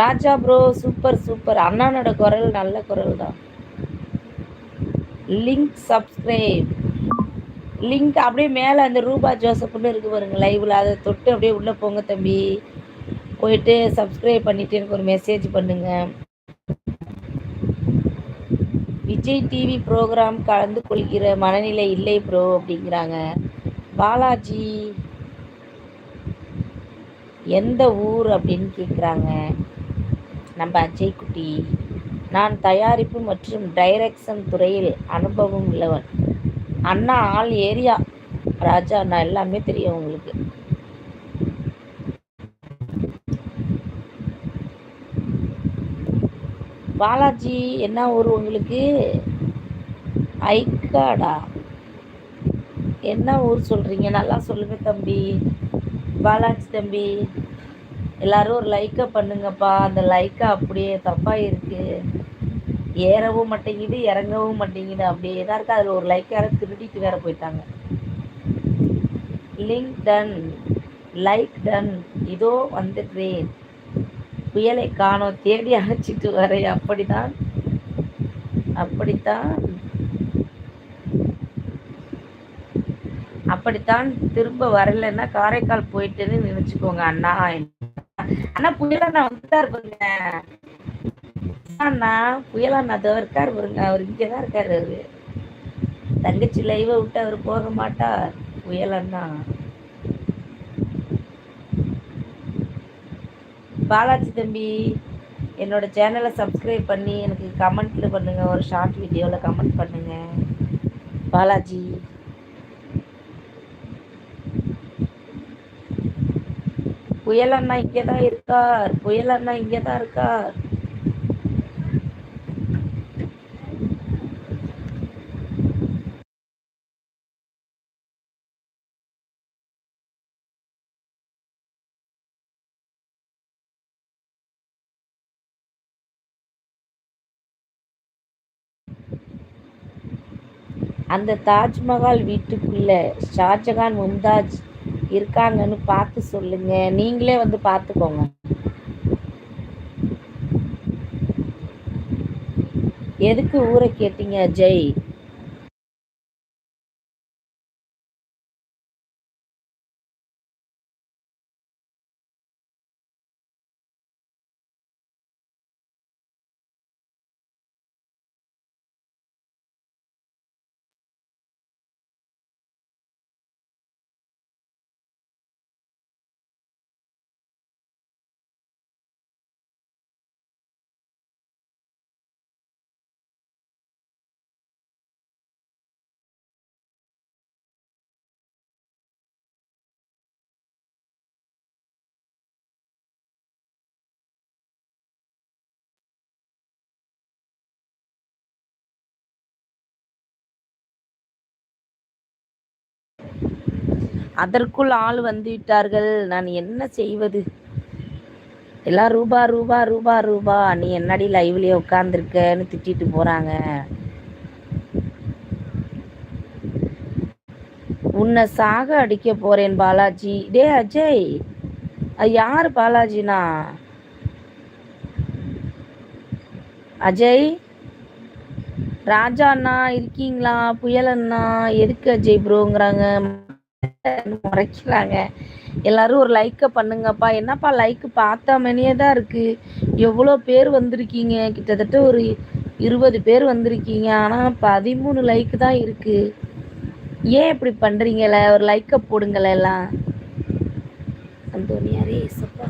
ராஜா bro super super அண்ணானோட குரல் நல்ல குரல் தான் லிங்க் சப்ஸ்கிரைப் லிங்க் அப்படியே மேலே அந்த ரூபா ஜோசப்னு இருக்கு பாருங்க லைவில் அதை தொட்டு அப்படியே உள்ளே போங்க தம்பி. போயிட்டு சப்ஸ்கிரைப் பண்ணிட்டு எனக்கு ஒரு மெசேஜ் பண்ணுங்க. விஜய் டிவி ப்ரோக்ராம் கலந்து கொள்கிற மனநிலை இல்லை ப்ரோ அப்படிங்கிறாங்க. பாலாஜி. எந்த ஊர் அப்படின்னு கேட்குறாங்க நம்ம அஜய் குட்டி நான் தயாரிப்பு மற்றும் டைரக்ஷன் துறையில் அனுபவம் உள்ளவன். அண்ணா ஆள் ஏரியா. ராஜா அண்ணா எல்லாமே தெரியும் உங்களுக்கு. பாலாஜி என்ன ஊர் உங்களுக்கு? ஐக்காடா என்ன ஊர் சொல்கிறீங்க நல்லா சொல்லுங்க தம்பி. பாலாஜி தம்பி. எல்லாரும் ஒரு லைக்கை பண்ணுங்கப்பா. அந்த லைக்கை அப்படியே தப்பாக இருக்குது ஏறவும் மாட்டேங்குது இறங்கவும் மாட்டேங்குது. அப்படியே தான் இருக்குது அதில் ஒரு லைக் யாரும் திருடிட்டு வேறு போயிட்டாங்க. லிங்க் டன் லைக் டன் இதோ வந்துடுறேன் புயலை காணோம். தேடி அழைச்சிட்டு வரேன் அப்படிதான் அப்படித்தான். அப்படித்தான் திரும்ப வரலைன்னா காரைக்கால் போயிட்டுன்னு நினச்சிக்கோங்க அண்ணா. அண்ணா புயலண்ணா வந்துட்டாரு பாருங்க. அண்ணா புயலண்ணா அதோ இருக்காரு பாருங்க. அவர் இங்கதான் இருக்காரு அவரு. தங்கச்சி லைவ விட்டு அவர் போக மாட்டார். புயலண்ணா பாலாஜி தம்பி என்னோட சேனலை சப்ஸ்கிரைப் பண்ணி எனக்கு கமெண்ட்ல பண்ணுங்க. ஒரு ஷார்ட் வீடியோவில் கமெண்ட் பண்ணுங்க. பாலாஜி. புயல் அண்ணா இங்கே தான் இருக்கார். புயல் அண்ணா இங்கே தான் இருக்கார். அந்த தாஜ்மஹால் வீட்டுக்குள்ள ஷாஜகான் மும்தாஜ் இருக்காங்கன்னு பார்த்து சொல்லுங்க. நீங்களே வந்து பார்த்துக்கோங்க. எதுக்கு ஊரை கேட்டீங்க ஜெய்? அதற்குள் ஆள் வந்து விட்டார்கள் நான் என்ன செய்வது? எல்லாம் ரூபா ரூபா ரூபா ரூபா. நீ என்னடி லைவ்லயே உட்காந்துருக்கன்னு திட்டிட்டு போறாங்க. உன்னை சாக அடிக்க போறேன் பாலாஜி. டே அஜய். அது யார் பாலாஜினா? அஜய்? ராஜா அண்ணா இருக்கீங்களா? புயல் அண்ணா. எதுக்கு அஜய் ப்ரோங்கிறாங்க முறைக்கிறாங்க எல்லாரும் ஒரு லைக்கை பண்ணுங்கப்பா. என்னப்பா லைக் பார்த்த மணியே தான் இருக்கு. எவ்வளோ பேர் வந்திருக்கீங்க? கிட்டத்தட்ட ஒரு இருபது பேர் வந்திருக்கீங்க. ஆனால் பதிமூணு லைக் தான் இருக்கு. ஏன் இப்படி பண்ணுறீங்களே ஒரு லைக்கை போடுங்களே எல்லாம். அந்தோனியாரே சப்பா